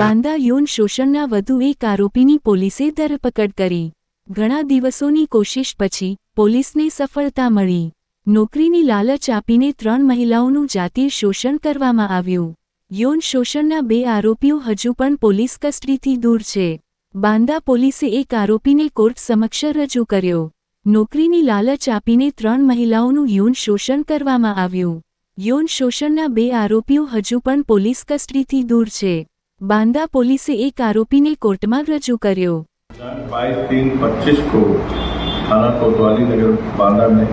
બાંદા યૌન શોષણના વધુ એક આરોપીની પોલીસે ધરપકડ કરી. ઘણા દિવસોની કોશિશ પછી પોલીસને સફળતા મળી. નોકરીની લાલચ આપીને ત્રણ મહિલાઓનું જાતીય શોષણ કરવામાં આવ્યું. યૌન શોષણના બે આરોપીઓ હજુ પણ પોલીસ કસ્ટડીથી દૂર છે. બાંદા પોલીસે એક આરોપીને કોર્ટ સમક્ષ રજૂ કર્યો. નોકરીની લાલચ આપીને ત્રણ મહિલાઓનું યૌન શોષણ કરવામાં આવ્યું. યૌન શોષણના બે આરોપીઓ હજુ પણ પોલીસ કસ્ટડીથી દૂર છે. બાંદા પોલીસે એક આરોપીને કોર્ટમાં રજૂ કર્યો बाईस तीन पच्चीस को थाना कोतवाली नगर बांदा में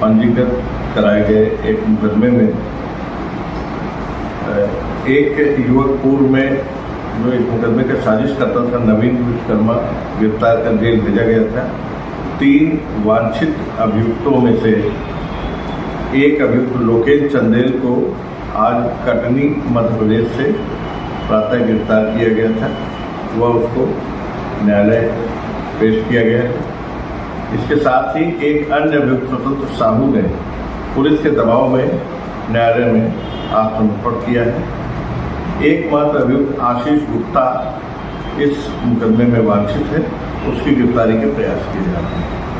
पंजीकृत कराए गए एक मुकदमे में अ, एक युवक पूर्व में जो इस मुकदमे का साजिश करता था नवीन विश्वकर्मा गिरफ्तार कर जेल भेजा गया था तीन वांछित अभियुक्तों में से एक अभियुक्त लोकेश चंदेल को आज कटनी मध्य प्रदेश से प्रातः गिरफ़्तार किया गया था। वह उसको न्यायालय पेश किया गया है। इसके साथ ही एक अन्य अभियुक्त स्वतंत्र साहू ने पुलिस के दबाव में न्यायालय में आत्मसमर्पण किया है। एकमात्र अभियुक्त आशीष गुप्ता इस मुकदमे में वांछित है, उसकी गिरफ्तारी के प्रयास किए जा रहे हैं।